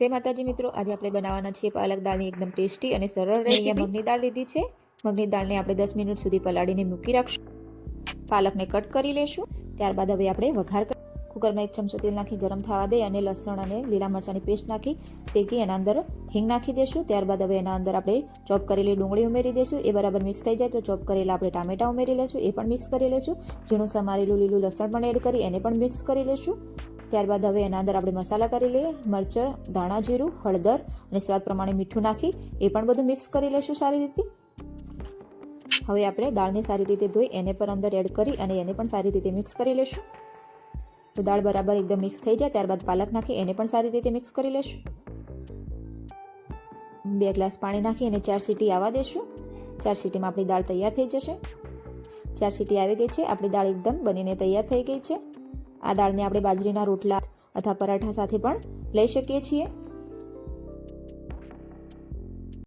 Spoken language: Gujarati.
જય માતાજી મિત્રો આજે આપણે બનાવવાના છીએ પાલક દાળની એકદમ ટેસ્ટી અને સરળ રેસીપી મગની દાળ લીધી છે. મગની દાળને આપણે દસ મિનિટ સુધી પલાળીને મૂકી રાખશું. પાલકને કટ કરી લેશું. ત્યારબાદ હવે આપણે વઘાર કરી કુકરમાં એક ચમચો તેલ નાખી ગરમ થવા દઈ અને લસણ અને લીલા મરચાંની પેસ્ટ નાખી શેકી એના અંદર હિંગ નાખી દેશું. ત્યારબાદ હવે એના અંદર આપણે ચોપ કરેલી ડુંગળી ઉમેરી દઈશું એ બરાબર મિક્સ થઈ જાય તો ચોપ કરેલા આપણે ટામેટા ઉમેરી લેશું. એ પણ મિક્સ કરી લેશું. ઝીણું સમારેલું લીલું લસણ પણ એડ કરી એને પણ મિક્સ કરી લેશું. ત્યારબાદ હવે એના અંદર આપણે મસાલા કરી લઈએ મરચર ધાણા જીરું, હળદર અને સ્વાદ પ્રમાણે મીઠું નાખી, એ પણ બધું મિક્સ કરી લઈશું સારી રીતે. હવે આપણે દાળને સારી રીતે ધોઈ એને પણ અંદર એડ કરી અને એને પણ સારી રીતે મિક્સ કરી લેશું તો દાળ બરાબર એકદમ મિક્સ થઈ જાય, ત્યારબાદ પાલક નાખી, એને પણ સારી રીતે મિક્સ કરી લેશું બે ગ્લાસ પાણી નાખી અને ચાર સીટી આવવા દેશું. ચાર સીટીમાં આપણી દાળ તૈયાર થઈ જશે. ચાર સીટી આવી ગઈ છે, આપણી દાળ એકદમ બનીને તૈયાર થઈ ગઈ છે. આ દાળને આપણે બાજરીના રોટલા અથવા પરાઠા સાથે પણ લઈ શકીએ છીએ.